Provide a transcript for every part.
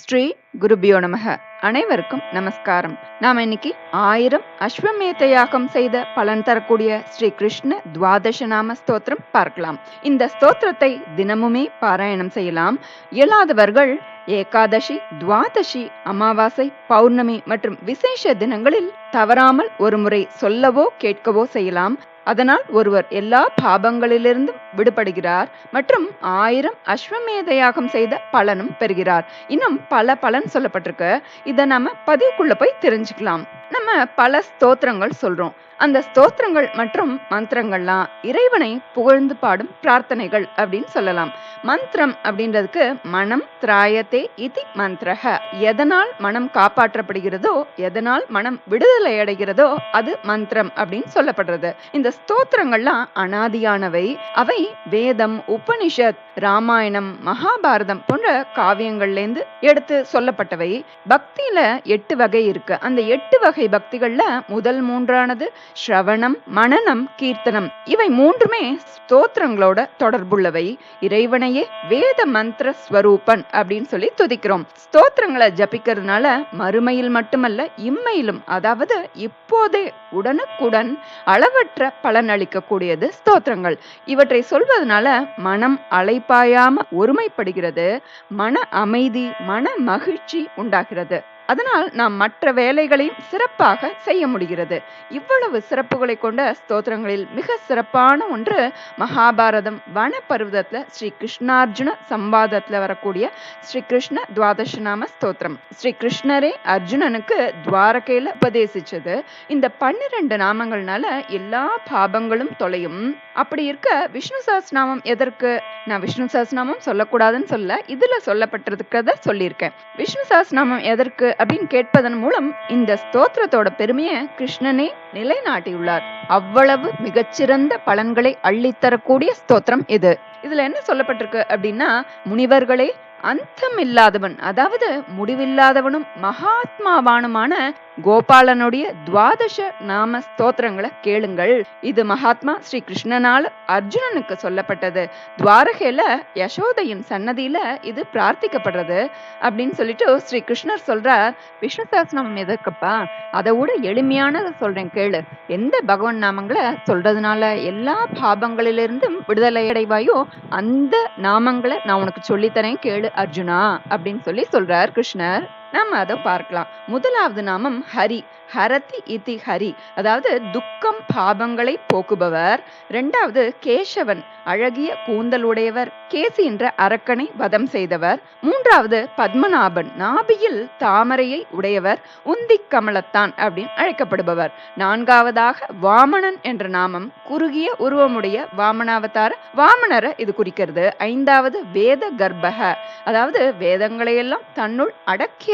ஸ்ரீ குருபியோ நமக. அனைவருக்கும் நமஸ்காரம். நாம் இன்னைக்கு ஆயிரம் அஸ்வமேத யாகம் செய்த பலன் தரக்கூடிய ஸ்ரீ கிருஷ்ண துவாதச நாம ஸ்தோத்திரம் பார்க்கலாம். இந்த ஸ்தோத்திரத்தை தினமுமே பாராயணம் செய்யலாம். இயலாதவர்கள் ஏகாதசி துவாதசி அமாவாசை பௌர்ணமி மற்றும் விசேஷ தினங்களில் தவறாமல் ஒரு முறை சொல்லவோ கேட்கவோ செய்யலாம். அதனால் ஒருவர் எல்லா பாபங்களிலிருந்தும் விடுபடுகிறார் மற்றும் ஆயிரம் அஸ்வமேத யாகம் செய்த பலனும் பெறுகிறார். இன்னும் பல பலன் சொல்லப்பட்டிருக்கு. இதை நாம பதிவுக்குள்ள போய் தெரிஞ்சுக்கலாம். நம்ம பல ஸ்தோத்திரங்கள் சொல்றோம். அந்த ஸ்தோத்திரங்கள் மற்றும் மந்திரங்கள்லாம் இறைவனை புகழ்ந்து பாடும் பிரார்த்தனைகள் அப்படின்னு சொல்லலாம். மந்திரம் அப்படின்றதுக்கு மனம் திராயத்தே இதி மந்திரக எதனால் மனம் காப்பாற்றப்படுகிறதோ எதனால் மனம் விடுதலை அடைகிறதோ அது மந்திரம் அப்படின்னு சொல்லப்படுறது. இந்த ஸ்தோத்திரங்கள்லாம் அனாதியானவை. அவை வேதம் உபனிஷத் ராமாயணம் மகாபாரதம் போன்ற காவியங்கள்ல இருந்து எடுத்து சொல்லப்பட்டவை. பக்தியில எட்டு வகை இருக்கு. அந்த எட்டு வகை பக்திகள்ல முதல் மூன்றானது ஸ்ரவணம் மனனம் கீர்த்தனம் இவை மூன்றுமே ஸ்தோத்திரங்களோட தொடர்புள்ளவை. இறைவனையே வேத மந்திர ஸ்வரூபன் அப்படின்னு சொல்லி துதிக்கிறோம். ஸ்தோத்திரங்களை ஜபிக்கிறதுனால மறுமையில் மட்டுமல்ல இம்மையிலும் அதாவது இப்போதே உடனுக்குடன் அளவற்ற பலன் அளிக்கக்கூடியது ஸ்தோத்திரங்கள். இவற்றை சொல்வதனால மனம் அலைப்பாயாம ஒருமைப்படுகிறது மன அமைதி மன மகிழ்ச்சி உண்டாகிறது. அதனால் நாம் மற்ற வேலைகளையும் சிறப்பாக செய்ய முடிகிறது. இவ்வளவு சிறப்புகளை கொண்ட ஸ்தோத்திரங்களில் மிக சிறப்பான ஒன்று மகாபாரதம். வன பருவதத்துல ஸ்ரீ கிருஷ்ணார்ஜுன சம்பாதத்துல வரக்கூடிய ஸ்ரீ கிருஷ்ண துவாதசநாம ஸ்தோத்திரம். ஸ்ரீ கிருஷ்ணரே அர்ஜுனனுக்கு துவாரகையில உபதேசிச்சது. இந்த பன்னிரண்டு நாமங்கள்னால எல்லா பாபங்களும் தொலையும். அப்படி இருக்க விஷ்ணு சாஸ்நாமம் எதற்கு? நான் விஷ்ணு சாஸ்நாமம் சொல்லக்கூடாதுன்னு சொல்ல இதுல சொல்லப்பட்டிருக்கிறத சொல்லியிருக்கேன். விஷ்ணு சாஸ்நாமம் எதற்கு அப்படின்னு கேட்பதன் மூலம் இந்த ஸ்தோத்திரத்தோட பெருமையை கிருஷ்ணனே நிலைநாட்டியுள்ளார். அவ்வளவு மிகச்சிறந்த பலன்களை அள்ளித்தரக்கூடிய ஸ்தோத்திரம் இது. இதுல என்ன சொல்லப்பட்டிருக்கு அப்படின்னா முனிவர்களே அந்தம் இல்லாதவன் அதாவது முடிவில்லாதவனும் மகாத்மாவானுமான கோபாலனுடைய துவாதச நாம ஸ்தோத்திரங்களை கேளுங்கள். இது மகாத்மா ஸ்ரீ கிருஷ்ணனால் அர்ஜுனனுக்கு சொல்லப்பட்டது. துவாரகையில யசோதையின் சன்னதியில இது பிரார்த்திக்கப்படுறது அப்படின்னு சொல்லிட்டு ஸ்ரீ கிருஷ்ணர் சொல்றார். விஷ்ணு சாஸ்திரம் எதற்கப்பா அதை விட எளிமையானதை சொல்றேன் கேளு. எந்த பகவான் நாமங்களை சொல்றதுனால எல்லா பாபங்களிலிருந்தும் விடுதலை அடைவாயோ அந்த நாமங்களை நான் உனக்கு சொல்லித்தரேன் கேளு அர்ஜுனா அப்படின்னு சொல்லி சொல்றார் கிருஷ்ணர். நம்ம அதை பார்க்கலாம். முதலாவது நாமம் ஹரி. ஹரதி இதி ஹரி. அதாவது துக்கம் பாபங்களை போக்குபவர். இரண்டாவது கேசவன் அழகிய கூந்தல் உடையவர் கேசி என்ற அரக்கனை வதம் செய்தவர். மூன்றாவது பத்மநாபன் நாபியில் தாமரையை உடையவர். உந்தி கமலத்தான் அப்படின்னு அழைக்கப்படுபவர். நான்காவதாக வாமணன் என்ற நாமம் குறுகிய உருவமுடைய வாமனாவதார வாமனரை இது குறிக்கிறது. ஐந்தாவது வேத கர்ப்பக. அதாவது வேதங்களை எல்லாம் தன்னுள்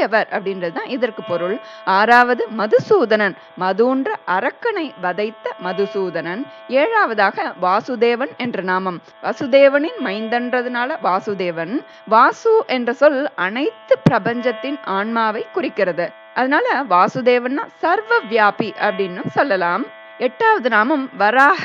அடக்கியவர் அப்படின்றது தான் இதற்கு பொருள். ஆறாவது மதுசூதனன். மதுன்ற அரக்கனை வதைத்த மதுசூதனன். ஏழாவதாக வாசுதேவன் என்ற நாமம். வசுதேவனின் மைந்தன்றதுனால வாசுதேவன். வாசு என்ற சொல் அனைத்து பிரபஞ்சத்தின் ஆன்மாவை குறிக்கிறது. அதனால வாசுதேவன்னா சர்வ வியாபி அப்படின்னு சொல்லலாம். எட்டாவது நாமம் வராக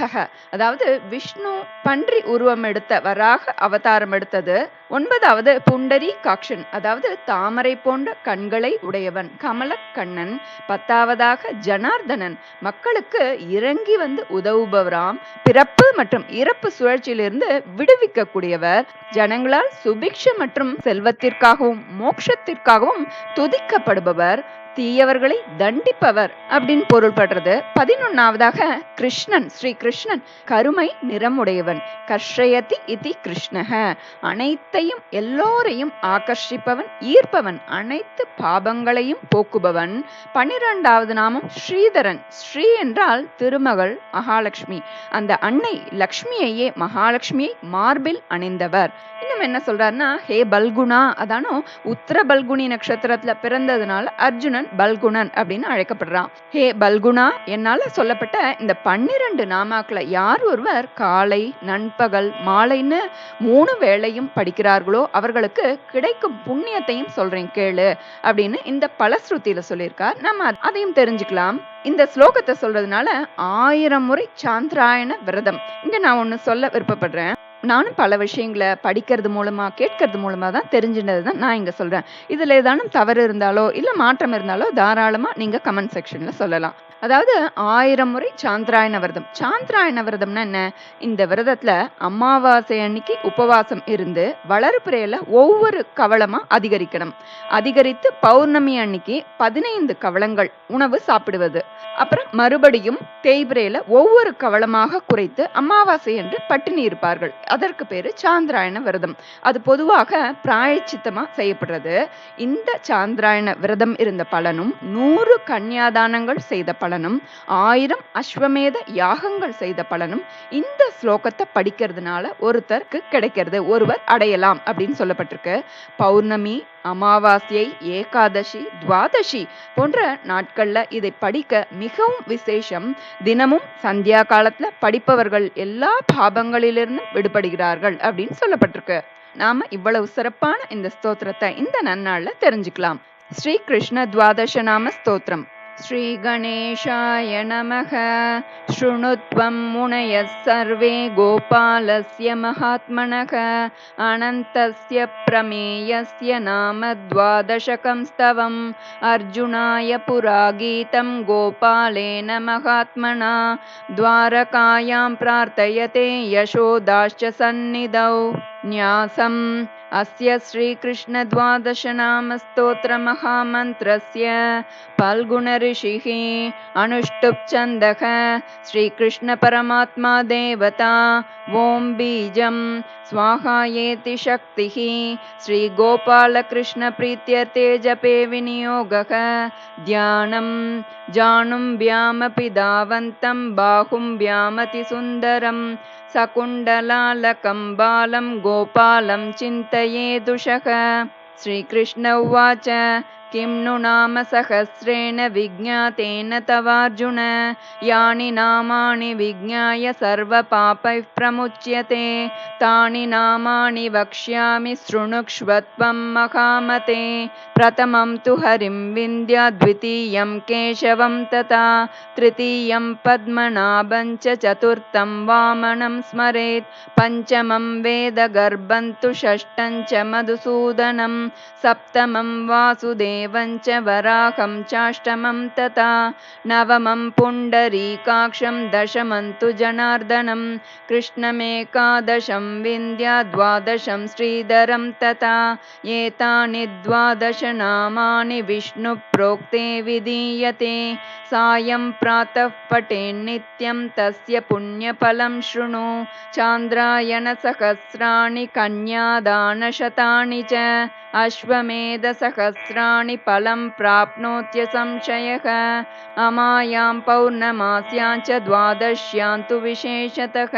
அதாவது விஷ்ணு பன்றி உருவம் எடுத்த வராக அவதாரம் எடுத்தது. ஒன்பதாவது புண்டரி காக்ஷன் அதாவது தாமரை போன்ற கண்களை உடையவன் கமல கண்ணன் பத்தாவதாக ஜனார்தனன் மக்களுக்கு இறங்கி வந்து உதவுபவராம். பிறப்பு மற்றும் இறப்பு சுழற்சியிலிருந்து விடுவிக்கக்கூடியவர். ஜனங்களால் சுபிக்ஷ மற்றும் செல்வத்திற்காகவும் மோட்சத்திற்காகவும் துதிக்கப்படுபவர். தீயவர்களை தண்டிப்பவர் அப்படின்னு பொருள்படுறது பதினொன்னாவதாக கிருஷ்ணன் ஸ்ரீ கிருஷ்ணன் கருமை நிறமுடையவன். கர்ஷயதி இதி கிருஷ்ணக. அனைத்தையும் எல்லோரையும் ஆகர்ஷிப்பவன் ஈர்ப்பவன் அனைத்து பாபங்களையும் போக்குபவன். பனிரெண்டாவது நாமம் ஸ்ரீதரன். ஸ்ரீ என்றால் திருமகள் மகாலட்சுமி. அந்த அன்னை லக்ஷ்மியையே மகாலட்சுமியை மார்பில் அணிந்தவர். இன்னும் என்ன சொல்றாருன்னா ஹே பல்குணா அதானோ உத்தர பல்குனி நட்சத்திரத்துல பிறந்ததுனால அர்ஜுனன் பல்குணன் அப்படின்னு அழைக்கப்படுறான். ஹே பல்குணா என்னால சொல்லப்பட்ட இந்த பன்னிரண்டு நாமாக்களை யார் ஒருவர் காலை நண்பகல் மாலைன்னு மூணு வேளையும் படிக்கிறார்களோ அவர்களுக்கு கிடைக்கும் புண்ணியத்தையும் சொல்றேன் கேளு அப்படின்னு இந்த பலஸ்ருதியில சொல்லியிருக்கார். நம்ம அதையும் தெரிஞ்சுக்கலாம். இந்த ஸ்லோகத்தை சொல்றதுனால ஆயிரம் முறை சாந்திராயண விரதம். இங்க நான் ஒண்ணு சொல்ல விருப்பப்படுறேன். நானும் பல விஷயங்கள படிக்கிறது மூலமா, கேட்கறது மூலமா தான் தெரிஞ்சுனது தான் நான் இங்க சொல்றேன். இதுல ஏதானும் தவறு இருந்தாலோ, இல்ல மாற்றம் இருந்தாலோ தாராளமா நீங்க கமெண்ட் செக்ஷன்ல சொல்லலாம். அதாவது ஆயிரம் முறை சாந்திராயண விரதம். சாந்திராயண விரதம்னா என்ன? இந்த விரதத்துல அமாவாசை அன்னைக்கு உபவாசம் இருந்து வளர்பிறையில ஒவ்வொரு கவளமா அதிகரிக்கணும். அதிகரித்து பௌர்ணமி அன்னைக்கு 15 கவளங்கள் உணவு சாப்பிடுவது. அப்புறம் மறுபடியும் தேய்பிரையில ஒவ்வொரு கவளமாக குறைத்து அமாவாசை என்று பட்டினி இருப்பார்கள். அதற்கு பேரு சாந்திராயண விரதம். அது பொதுவாக பிராயச்சித்தமா செய்யப்படுறது. இந்த சாந்திராயண விரதம் இருந்த பலனும், நூறு கன்னியாதானங்கள் செய்த பலனும், ஆயிரம் அஸ்வமேத யாகங்கள் செய்த பலனும் இந்த ஸ்லோகத்தை படிக்கிறதுனால ஒருத்தருக்கு கிடைக்கிறது. ஒருவர் அடையலாம் அப்படின்னு சொல்லப்பட்டிருக்கு. பௌர்ணமி, அமாவாஸ்யை, ஏகாதசி, துவாதசி போன்ற நாட்கள்ல இதை படிக்க மிகவும் விசேஷம். தினமும் சந்தியா காலத்துல படிப்பவர்கள் எல்லா பாபங்களிலிருந்தும் விடுபடுகிறார்கள் அப்படின்னு சொல்லப்பட்டிருக்கு. நாம இவ்வளவு சிறப்பான இந்த ஸ்தோத்திரத்தை இந்த நன்னாள்ல தெரிஞ்சுக்கலாம். ஸ்ரீ கிருஷ்ண துவாதச நாம ஸ்தோத்திரம் श्रीगणेशाय नमः। शृणुत्वं मुनयः सर्वे गोपालस्य महात्मनः। अनन्तस्य प्रमेयस्य नाम द्वादशकं स्तवम्। अर्जुनाय पुरा गीतं गोपालेन महात्मना। द्वारकायां प्रार्थयते यशोदाश्च सन्निधौ। न्यासम्। अस्य श्रीकृष्णद्वादशनामस्तोत्रमहामन्त्रस्य पल्गुणऋषिः अनुष्टुप्छन्दः। श्रीकृष्णपरमात्मा देवता। ॐ बीजं स्वाहायेति शक्तिः। श्रीगोपालकृष्णप्रीत्यर्थे जपे विनियोगः। ध्यानं जानुम्भ्यामपि धावन्तं बाहुम्भ्यामतिसुन्दरं सकुण्डलालकं बालं गोपालं चिन्तयेदुषः। श्रीकृष्ण उवाच किं नु नाम सहस्रेण विज्ञातेन तवार्जुन? यानि नामानि विज्ञाय सर्वपापैः प्रमुच्यते। तानि नामानि वक्ष्यामि शृणुक्ष्वत्वं महामते प्रथमं तु हरिं विन्द्य द्वितीयं केशवं तथा तृतीयं पद्मनाभं च चतुर्थं वामनं स्मरेत् पञ्चमं वेदगर्भं तु षष्ठं च मधुसूदनं सप्तमं वासुदेवं च वराहं चाष्टमं तथा नवमं पुण्डरीकाक्षं दशमं तु जनार्दनं कृष्णमेकादशं विन्द्य द्वादशं श्रीधरं तथा एतानि द्वादशनामानि विष्णुप्रोक्ते विधीयते। सायं प्रातः पठेन्नित्यं तस्य पुण्यफलं शृणु। चान्द्रायणसहस्राणि कन्यादानशतानि च अश्वमेधसहस्राणि फलं प्राप्नोत्यसंशयः अमायां पौर्णमास्यां च द्वादश्यां तु विशेषतः।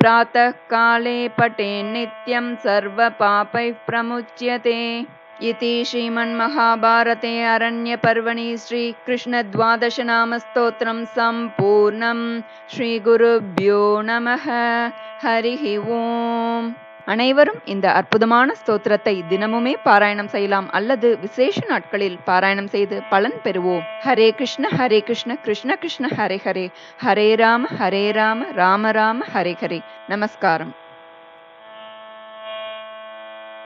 प्रातःकाले पठेन्नित्यं सर्वपापैः प्रमुच्यते इति श्रीमन्महाभारते अरण्यपर्वणि श्रीकृष्णद्वादशनामस्तोत्रं सम्पूर्णं श्रीगुरुभ्यो நமः ஹரிஹி ஓம் அனைவரும் இந்த அற்புதமான ஸ்தோத்திரத்தை தினமுமே பாராயணம் செய்யலாம் அல்லது விசேஷ நாட்களில் பாராயணம் செய்து பலன் பெறுவோம் ஹரே கிருஷ்ண ஹரே கிருஷ்ண கிருஷ்ண கிருஷ்ண ஹரே ஹரே ஹரே ராம ஹரே ராம ராம ராம ஹரே ஹரே நமஸ்காரம்